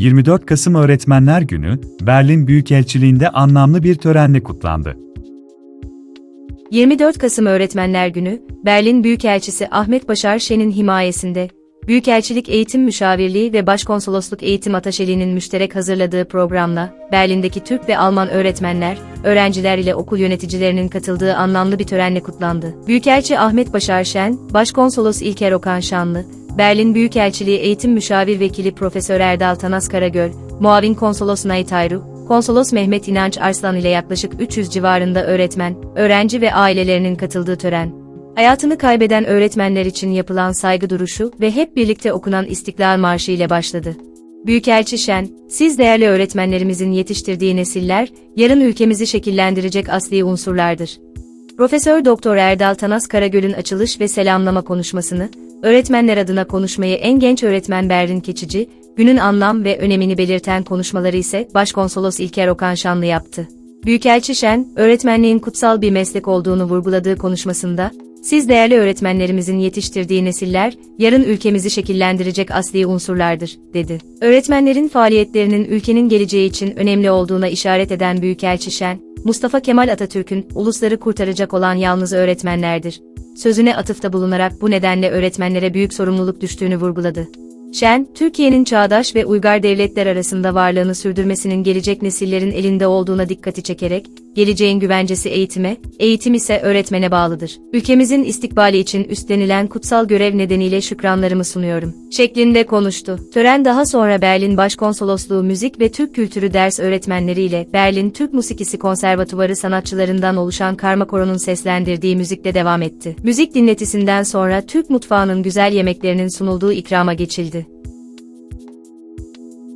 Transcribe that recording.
24 Kasım Öğretmenler Günü, Berlin Büyükelçiliğinde anlamlı bir törenle kutlandı. 24 Kasım Öğretmenler Günü, Berlin Büyükelçisi Ahmet Başar Şen'in himayesinde, Büyükelçilik Eğitim Müşavirliği ve Başkonsolosluk Eğitim Ataşeliği'nin müşterek hazırladığı programla, Berlin'deki Türk ve Alman öğretmenler, öğrenciler ile okul yöneticilerinin katıldığı anlamlı bir törenle kutlandı. Büyükelçi Ahmet Başar Şen, Başkonsolos İlker Okan Şanlı, Berlin Büyükelçiliği Eğitim Müşavir Vekili Profesör Erdal Tanas Karagöl, Muavin Konsolos Nait Ayru, Konsolos Mehmet İnanç Arslan ile yaklaşık 300 civarında öğretmen, öğrenci ve ailelerinin katıldığı tören, hayatını kaybeden öğretmenler için yapılan saygı duruşu ve hep birlikte okunan İstiklal Marşı ile başladı. Büyükelçi Şen, siz değerli öğretmenlerimizin yetiştirdiği nesiller, yarın ülkemizi şekillendirecek asli unsurlardır. Profesör Doktor Erdal Tanas Karagöl'ün açılış ve selamlama konuşmasını, öğretmenler adına konuşmayı en genç öğretmen Berrin Keçici, günün anlam ve önemini belirten konuşmaları ise Başkonsolos İlker Okan Şanlı yaptı. Büyükelçi Şen, öğretmenliğin kutsal bir meslek olduğunu vurguladığı konuşmasında, siz değerli öğretmenlerimizin yetiştirdiği nesiller, yarın ülkemizi şekillendirecek asli unsurlardır, dedi. Öğretmenlerin faaliyetlerinin ülkenin geleceği için önemli olduğuna işaret eden Büyükelçi Şen, Mustafa Kemal Atatürk'ün ulusları kurtaracak olan yalnız öğretmenlerdir. Sözüne atıfta bulunarak bu nedenle öğretmenlere büyük sorumluluk düştüğünü vurguladı. Şen, Türkiye'nin çağdaş ve uygar devletler arasında varlığını sürdürmesinin gelecek nesillerin elinde olduğuna dikkati çekerek, geleceğin güvencesi eğitime, eğitim ise öğretmene bağlıdır. Ülkemizin istikbali için üstlenilen kutsal görev nedeniyle şükranlarımı sunuyorum. Şeklinde konuştu. Tören daha sonra Berlin Başkonsolosluğu Müzik ve Türk Kültürü ders öğretmenleriyle Berlin Türk Musikisi Konservatuvarı sanatçılarından oluşan karma koronun seslendirdiği müzikle devam etti. Müzik dinletisinden sonra Türk mutfağının güzel yemeklerinin sunulduğu ikrama geçildi.